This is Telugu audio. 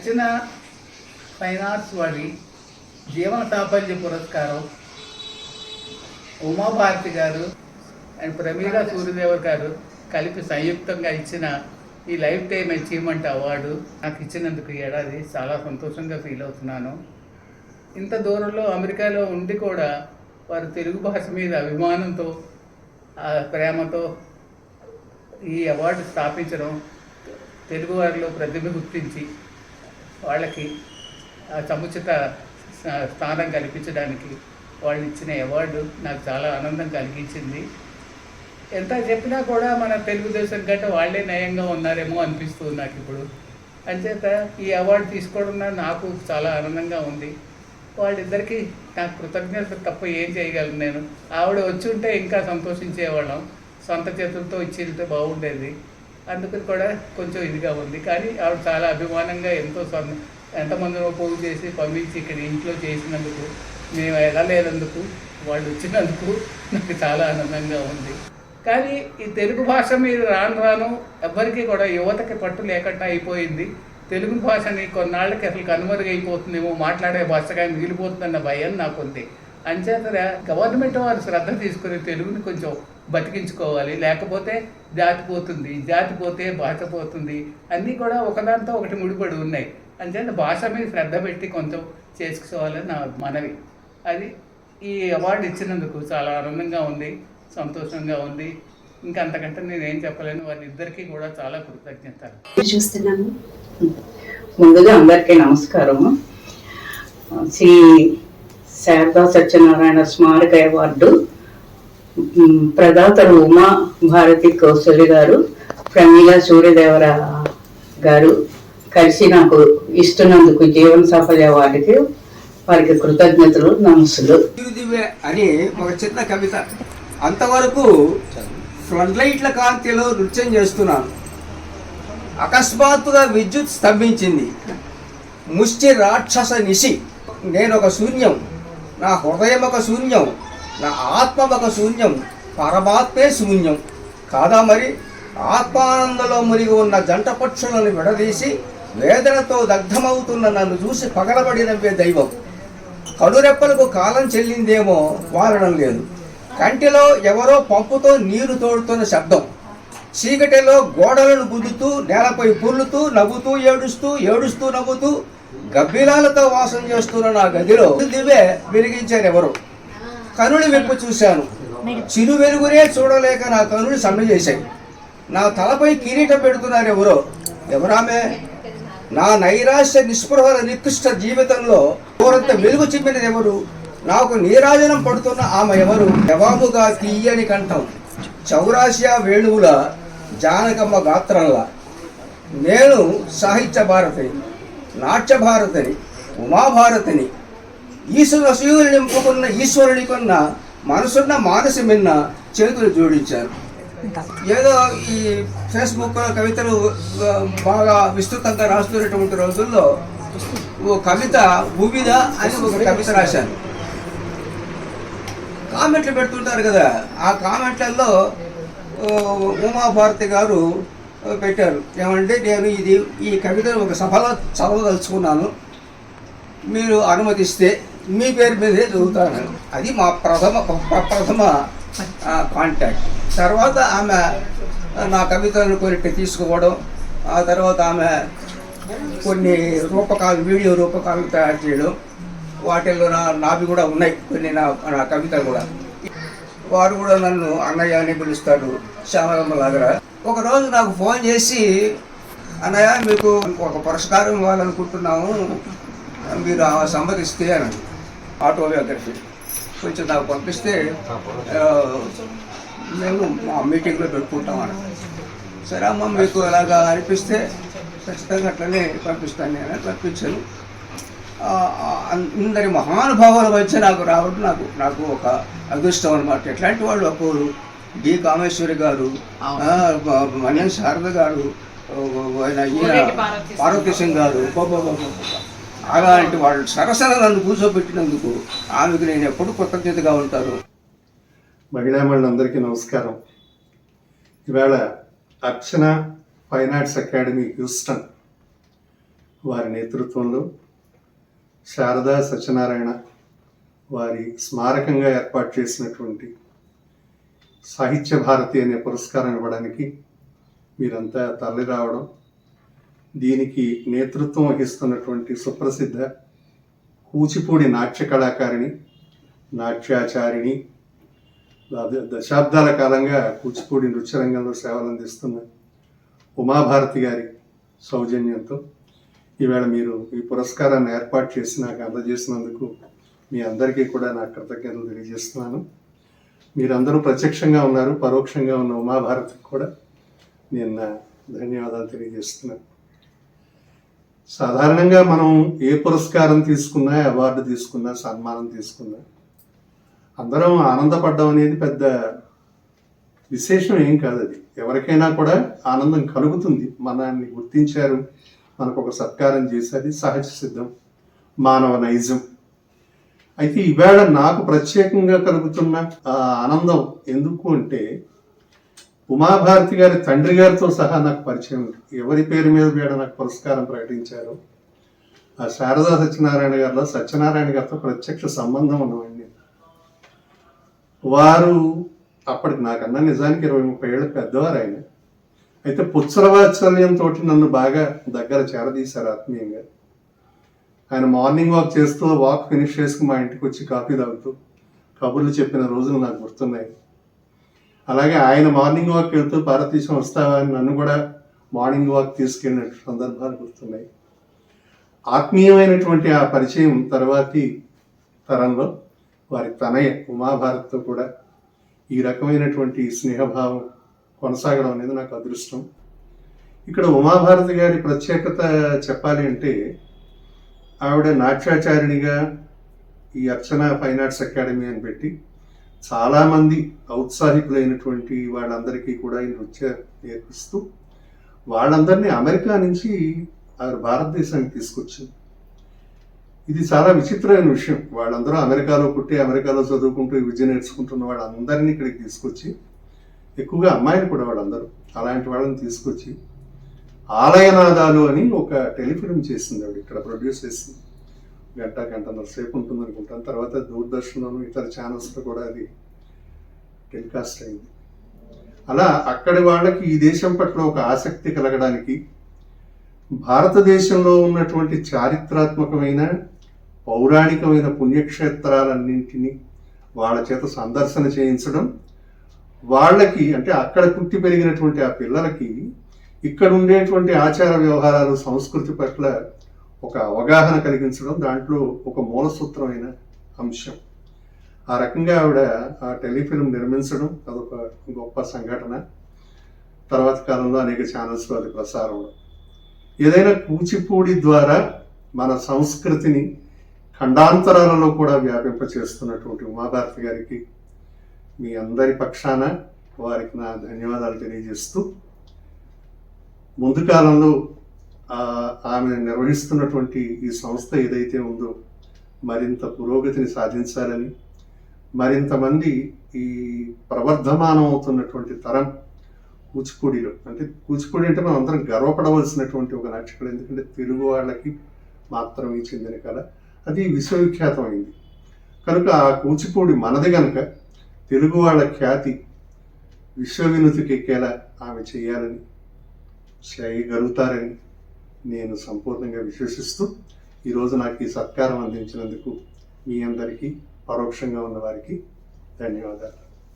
అర్చన ఫైన్ ఆర్ట్స్ వారి జీవన సాఫల్య పురస్కారం ఉమాభారతి గారు అండ్ ప్రమీల సూర్యదేవర్ గారు కలిపి సంయుక్తంగా ఇచ్చిన ఈ లైఫ్ టైం అచీవ్మెంట్ అవార్డు నాకు ఇచ్చినందుకు ఏడాది చాలా సంతోషంగా ఫీల్ అవుతున్నాను. ఇంత దూరంలో అమెరికాలో ఉండి కూడా వారు తెలుగు భాష మీద అభిమానంతో ఆ ప్రేమతో ఈ అవార్డు స్థాపించడం తెలుగు వారిలో ప్రతిభ గుర్తించి వాళ్ళకి సముచిత స్థానం కల్పించడానికి వాళ్ళు ఇచ్చిన అవార్డు నాకు చాలా ఆనందం కలిగించింది. ఎంత చెప్పినా కూడా మన తెలుగుదేశం కంటే వాళ్ళే నయంగా ఉన్నారేమో అనిపిస్తుంది నాకు ఇప్పుడు. అంచేత ఈ అవార్డు తీసుకోవడం నాకు చాలా ఆనందంగా ఉంది. వాళ్ళిద్దరికీ నాకు కృతజ్ఞత తప్ప ఏం చేయగలను నేను. ఆవిడ వచ్చి ఉంటే ఇంకా సంతోషించేవాళ్ళం. సొంత చేతులతో ఇచ్చి బాగుండేది. అందుకని కూడా కొంచెం ఇదిగా ఉంది. కానీ ఆవిడ చాలా అభిమానంగా ఎంతో సొంత ఎంతమందినో పోగు చేసి పంపించి ఇక్కడ ఇంట్లో చేసినందుకు మేము వెళ్ళలేనందుకు వాళ్ళు వచ్చినందుకు నాకు చాలా ఆనందంగా ఉంది. కానీ ఈ తెలుగు భాష మీరు రాను రాను ఎవ్వరికీ కూడా యువతకి పట్టు లేకుండా అయిపోయింది. తెలుగు భాషని కొన్నాళ్ళకి అసలు కనుమరుగైపోతుందేమో మాట్లాడే భాషగా మిగిలిపోతుందన్న భయం నాకుంది. అంచేత గవర్నమెంట్ వారు శ్రద్ధ తీసుకుని తెలుగుని కొంచెం బతికించుకోవాలి. లేకపోతే జాతి పోతుంది జాతి పోతే భాష పోతుంది అన్నీ కూడా ఒకదాంతో ఒకటి ముడిపడి ఉన్నాయి. అంచేత భాష మీద శ్రద్ధ పెట్టి కొంచెం చేసుకోవాలని నా మనవి. అది ఈ అవార్డు ఇచ్చినందుకు చాలా ఆనందంగా ఉంది సంతోషంగా ఉంది. ఇంకా అంతకంటే నేనేం చెప్పలేను. వారిద్దరికీ కూడా చాలా కృతజ్ఞతలు. చూస్తున్నాము ముందుగా అందరికీ నమస్కారము. శ్రీ శారదా సత్యనారాయణ స్మారక అవార్డు ప్రదాతలు ఉమా భారతి కౌశల్య గారు ప్రమీల సూర్యదేవర గారు కలిసి నాకు ఇస్తున్నందుకు జీవన సాఫల్య అవార్డుకి వారికి కృతజ్ఞతలు నమస్సులు. అని ఒక చిన్న కవిత. అంతవరకు ఫ్లడ్ లైట్ల కాంతిలో నృత్యం చేస్తున్నాను. అకస్మాత్తుగా విద్యుత్ స్తంభించింది. ముష్టి రాక్షస నిశి. నేను ఒక శూన్యం. నా హృదయం ఒక శూన్యం నా ఆత్మ ఒక శూన్యం పరమాత్మే శూన్యం. కాదా మరి? ఆత్మానందలో మునిగి ఉన్న జంట పక్షులను విడదీసి వేదనతో దగ్ధమవుతున్న నన్ను చూసి పగలబడి నవ్వే దైవం. కనురెప్పలకు కాలం చెల్లిందేమో వారడం లేదు. కంటిలో ఎవరో పంపుతో నీరు తోడుతున్న శబ్దం. చీకటిలో గోడలను గుద్దుతూ నేలపై పుల్లుతూ నవ్వుతూ ఏడుస్తూ ఏడుస్తూ నవ్వుతూ గబ్బిలాలతో వాసం చేస్తున్న నా గదిలో దివే వెలిగించారు ఎవరు కనుడి విప్పు చూశాను. చిరు వెలుగురే చూడలేక నా కనులు సమ్మె చేశాయి. నా తలపై కిరీటం పెడుతున్నారు ఎవరో ఎవరామే? నా నైరాశ్య నిస్పృహల నికృష్ట జీవితంలో ఎవరంత వెలుగు చిమ్మినది ఎవరు నాకు నీరాజనం పడుతున్న ఆమె ఎవరు? జవాబుగా తీయని కంఠం. చౌరాసియా వేణువుల జానకమ్మ గాత్రంలా. నేను సాహిత్య భారతి. నాట్యభారతిని ఉమాభారతిని ఈశ్వరు అసూయులు నింపుకున్న ఈశ్వరుని కొన్న మనసున్న మానసి మిన్న చేతులు జోడించారు. ఏదో ఈ ఫేస్బుక్ కవితలు బాగా విస్తృతంగా రాస్తున్నటువంటి రోజుల్లో ఓ కవిత భూమిద అని ఒక కవిత రాశాను కామెంట్లు పెడుతుంటారు కదా ఆ కామెంట్లలో ఉమాభారతి గారు పెట్టారు. ఏమంటే నేను ఇది ఈ కవితను ఒక సభలో చదవదలుచుకున్నాను. మీరు అనుమతిస్తే మీ పేరు మీదే చదువుతాను. అది మా ప్రథమ ప్రథమ కాంటాక్ట్ తర్వాత ఆమె నా కవితలను కొన్ని తీసుకోవడం. ఆ తర్వాత ఆమె కొన్ని రూపకాలు వీడియో రూపకాలు తయారు చేయడం. వాటిల్లో నా నావి కూడా ఉన్నాయి. కొన్ని నా నా కవితలు కూడా. వారు కూడా నన్ను అన్నయ్య అని పిలుస్తాడు శ్యామలమ్మ లాగా ఒకరోజు నాకు ఫోన్ చేసి అన్నయ్య మీకు ఒక పురస్కారం ఇవ్వాలనుకుంటున్నాము. మీరు సంబంధిస్తే అని అని ఆటోబయోగ్రఫీ కొంచెం నాకు పంపిస్తే మేము మా మీటింగ్లో పెట్టుకుంటామని. సరే అమ్మ మీకు ఎలాగా అనిపిస్తే ఖచ్చితంగా అట్లనే పంపిస్తాను నేను పంపించాను. అందరి మహానుభావుల మధ్య నాకు రావడం నాకు నాకు ఒక అదృష్టం అనమాట ఎట్లాంటి వాళ్ళు అప్పుడు డి. కామేశ్వరి గారు మన్యం శారద గారు పార్వతీ సింగ్. గారు. అలాంటి వాళ్ళు సరసన నన్ను కూర్చోబెట్టినందుకు ఆమెకు నేను ఎప్పుడు కృతజ్ఞతగా ఉంటాను. మహిళామణులందరికీ నమస్కారం. ఇవాళ Archana fine arts academy Houston వారి నేతృత్వంలో శారదా సత్యనారాయణ వారి స్మారకంగా ఏర్పాటు చేసినటువంటి సాహిత్య భారతి అనే పురస్కారం ఇవ్వడానికి మీరంతా తరలి రావడం దీనికి నేతృత్వం వహిస్తున్నటువంటి సుప్రసిద్ధ కూచిపూడి నాట్య కళాకారిణి నాట్యాచారిణి దశాబ్దాల కాలంగా కూచిపూడి నృత్య రంగంలో సేవలు అందిస్తున్న ఉమాభారతి గారి సౌజన్యంతో ఈవేళ మీరు ఈ పురస్కారాన్ని ఏర్పాటు చేసి నాకు అందజేసినందుకు మీ అందరికీ కూడా నా కృతజ్ఞతలు తెలియజేస్తున్నాను. మీరందరూ ప్రత్యక్షంగా ఉన్నారు పరోక్షంగా ఉన్న ఉమాభారతికి కూడా. నేను ధన్యవాదాలు తెలియజేస్తున్నాను. సాధారణంగా మనం ఏ పురస్కారం తీసుకున్నా అవార్డు తీసుకున్నా సన్మానం తీసుకున్నా అందరం ఆనందపడడం అనేది పెద్ద విశేషం ఏం కాదు అది. ఎవరికైనా కూడా ఆనందం కలుగుతుంది. మనల్ని గుర్తించారు మనకు ఒక సత్కారం చేసేది సహజ సిద్ధం మానవ నైజం. అయితే ఈవేళ నాకు ప్రత్యేకంగా కలుగుతున్న ఆనందం ఎందుకు అంటే ఉమాభారతి గారి తండ్రి గారితో సహా నాకు పరిచయం. ఉంది ఎవరి పేరు మీద వీడ నాకు పురస్కారం ప్రకటించారు? ఆ శారదా సత్యనారాయణ గారిలో సత్యనారాయణ గారితో ప్రత్యక్ష సంబంధం ఉన్నవండి వారు అప్పటికి నాకన్నా నిజానికి ఇరవై ముప్పై ఏళ్ళు పెద్దవారు ఆయన. అయితే పుత్సరవాత్సల్యంతో నన్ను బాగా దగ్గర చేరదీశారు ఆత్మీయంగా. ఆయన మార్నింగ్ వాక్ చేస్తూ వాక్ ఫినిష్ చేసుకుని మా ఇంటికి వచ్చి కాఫీ తాగుతూ కబుర్లు చెప్పిన రోజులు నాకు గుర్తున్నాయి. అలాగే ఆయన మార్నింగ్ వాక్ వెళ్తూ భారతదేశం వస్తావా అని నన్ను కూడా మార్నింగ్ వాక్ తీసుకెళ్ళిన సందర్భాలు గుర్తున్నాయి. ఆత్మీయమైనటువంటి ఆ పరిచయం తర్వాతి తరంలో వారి తనయ ఉమాభారత్తో కూడా ఈ రకమైనటువంటి స్నేహభావం కొనసాగడం అనేది నాకు అదృష్టం. ఇక్కడ ఉమాభారతి గారి ప్రత్యేకత చెప్పాలి అంటే ఆవిడ నాట్యాచారిణిగా ఈ అర్చన ఫైన్ ఆర్ట్స్ అకాడమీ అని పెట్టి చాలామంది ఔత్సాహికులైనటువంటి వాళ్ళందరికీ కూడా ఈ నృత్య నేర్పిస్తూ వాళ్ళందరినీ అమెరికా నుంచి ఆవిడ భారతదేశానికి తీసుకొచ్చింది. ఇది చాలా విచిత్రమైన విషయం. వాళ్ళందరూ అమెరికాలో పుట్టి అమెరికాలో చదువుకుంటూ విద్య నేర్చుకుంటున్న వాళ్ళందరినీ ఇక్కడికి తీసుకొచ్చి ఎక్కువగా అమ్మాయిలు కూడా వాళ్ళందరూ అలాంటి వాళ్ళని తీసుకొచ్చి ఆలయనాదాలు అని ఒక టెలిఫిల్మ్ చేసింది ఆవిడ ఇక్కడ ప్రొడ్యూస్ చేసింది. గంట గంటన్నర సేపు ఉంటుంది అనుకుంటాను. తర్వాత దూరదర్శన్లోను ఇతర ఛానల్స్లో కూడా అది టెలికాస్ట్ అయింది. అలా అక్కడి వాళ్ళకి ఈ దేశం పట్ల ఒక ఆసక్తి కలగడానికి భారతదేశంలో ఉన్నటువంటి చారిత్రాత్మకమైన పౌరాణికమైన పుణ్యక్షేత్రాలన్నింటినీ వాళ్ళ చేత సందర్శన చేయించడం వాళ్ళకి అంటే అక్కడ పుట్టి పెరిగినటువంటి ఆ పిల్లలకి ఇక్కడ ఉండేటువంటి ఆచార వ్యవహారాలు సంస్కృతి పట్ల ఒక అవగాహన కలిగించడం దాంట్లో ఒక మూల సూత్రమైన అంశం. ఆ రకంగా ఆవిడ ఆ టెలిఫిల్మ్ నిర్మించడం అదొక గొప్ప సంఘటన. తర్వాత కాలంలో అనేక ఛానల్స్లో అది ప్రసారం ఏదైనా కూచిపూడి ద్వారా మన సంస్కృతిని ఖండాంతరాలలో కూడా వ్యాపింప చేస్తున్నటువంటి ఉమాభారతి గారికి మీ అందరి పక్షాన వారికి నా ధన్యవాదాలు తెలియజేస్తూ ముందు కాలంలో ఆమె నిర్వహిస్తున్నటువంటి ఈ సంస్థ ఏదైతే ఉందో మరింత పురోగతిని సాధించాలని మరింతమంది ఈ ప్రవర్ధమానం అవుతున్నటువంటి తరం కూచిపూడిలో అంటే కూచిపూడి అంటే మనం అందరం గర్వపడవలసినటువంటి ఒక నాట్యకళ ఎందుకంటే తెలుగు వాళ్ళకి మాత్రమే చెందిన కళ. అది విశ్వవిఖ్యాతమైంది. కనుక ఆ కూచిపూడి మనది కనుక తెలుగు వాళ్ళ ఖ్యాతి విశ్వవినుతికి ఎక్కేలా ఆమె చేయాలని చేయగలుగుతారని నేను సంపూర్ణంగా విశ్వసిస్తూ ఈరోజు నాకు ఈ సత్కారం అందించినందుకు మీ అందరికీ పరోక్షంగా ఉన్న వారికి ధన్యవాదాలు.